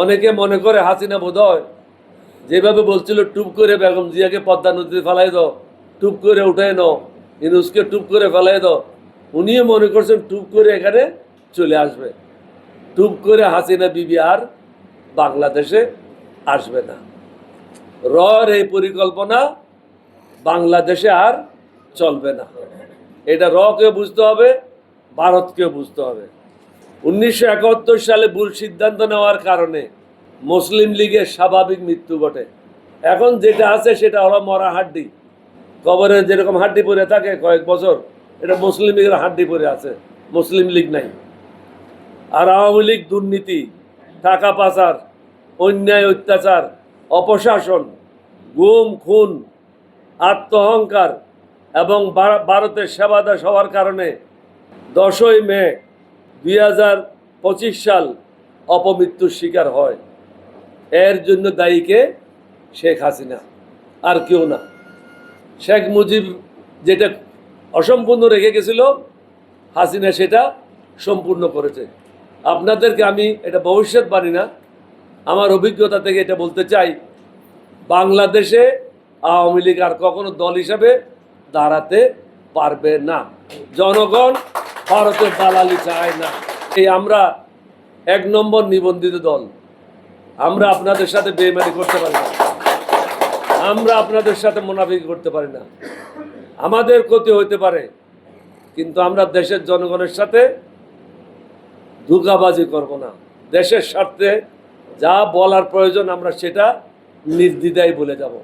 অনেকে মনে করে হাসিনা বোধ হয় যেভাবে বলছিল, টুপ করে বেগম জিয়াকে পদ্মা নদীতে ফেলাই দাও, টুপ করে উঠে নাও ইনুসকে টুপ করে ফেলাই দাও। উনিও মনে করছেন, টুপ করে এখানে চলে আসবে। টুপ করে হাসিনা বিবি আর বাংলাদেশে আসবে না। রর এই পরিকল্পনা বাংলাদেশে আর চলবে না। এটা রকে বুঝতে হবে, ভারতকেও বুঝতে হবে। উনিশশো একাত্তর সালে ভুল সিদ্ধান্ত নেওয়ার কারণে মুসলিম লীগের স্বাভাবিক মৃত্যু ঘটে। এখন যেটা আছে সেটা হলো মরা হাড্ডি। কবরে যেরকম হাড্ডি পরে থাকে কয়েক বছর, এটা মুসলিম লীগের হাড্ডি পরে আছে। মুসলিম লীগ নাই। আর আওয়ামী লীগ দুর্নীতি, টাকা পাচার, অন্যায়, অত্যাচার, অপশাসন, গুম, খুন, আত্মহংকার এবং ভারতের সেবা দাস হওয়ার কারণে দশই মে দুই হাজার পঁচিশ সাল অপমৃত্যুর শিকার হয়। এর জন্য দায়ীকে শেখ হাসিনা, আর কেউ না। শেখ মুজিব যেটা অসম্পূর্ণ রেখে গেছিল, হাসিনা সেটা সম্পূর্ণ করেছে। আপনাদেরকে আমি এটা ভবিষ্যৎ ভবিষ্যৎবাণী না, আমার অভিজ্ঞতা থেকে এটা বলতে চাই। বাংলাদেশে আওয়ামী লীগ আর কখনো দল হিসাবে দাঁড়াতে পারবে না। জনগণ ভারতের দালালি চায় না। এই আমরা এক নম্বর নিবন্ধিত দল। আমরা আপনাদের সাথে বেইমানি করতে পারি না। আমরা আপনাদের সাথে মুনাফিকি করতে পারি না। আমাদের ক্ষতি হইতে পারে, কিন্তু আমরা দেশের জনগণের সাথে ধোকাবাজি করব না। দেশের স্বার্থে যা বলার প্রয়োজন আমরা সেটা নির্দ্বিধায় বলে যাব।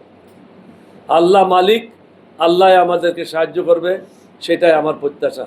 আল্লাহ মালিক আল্লাহ আমাদেরকে সাহায্য করবে, সেটাই আমার প্রত্যাশা।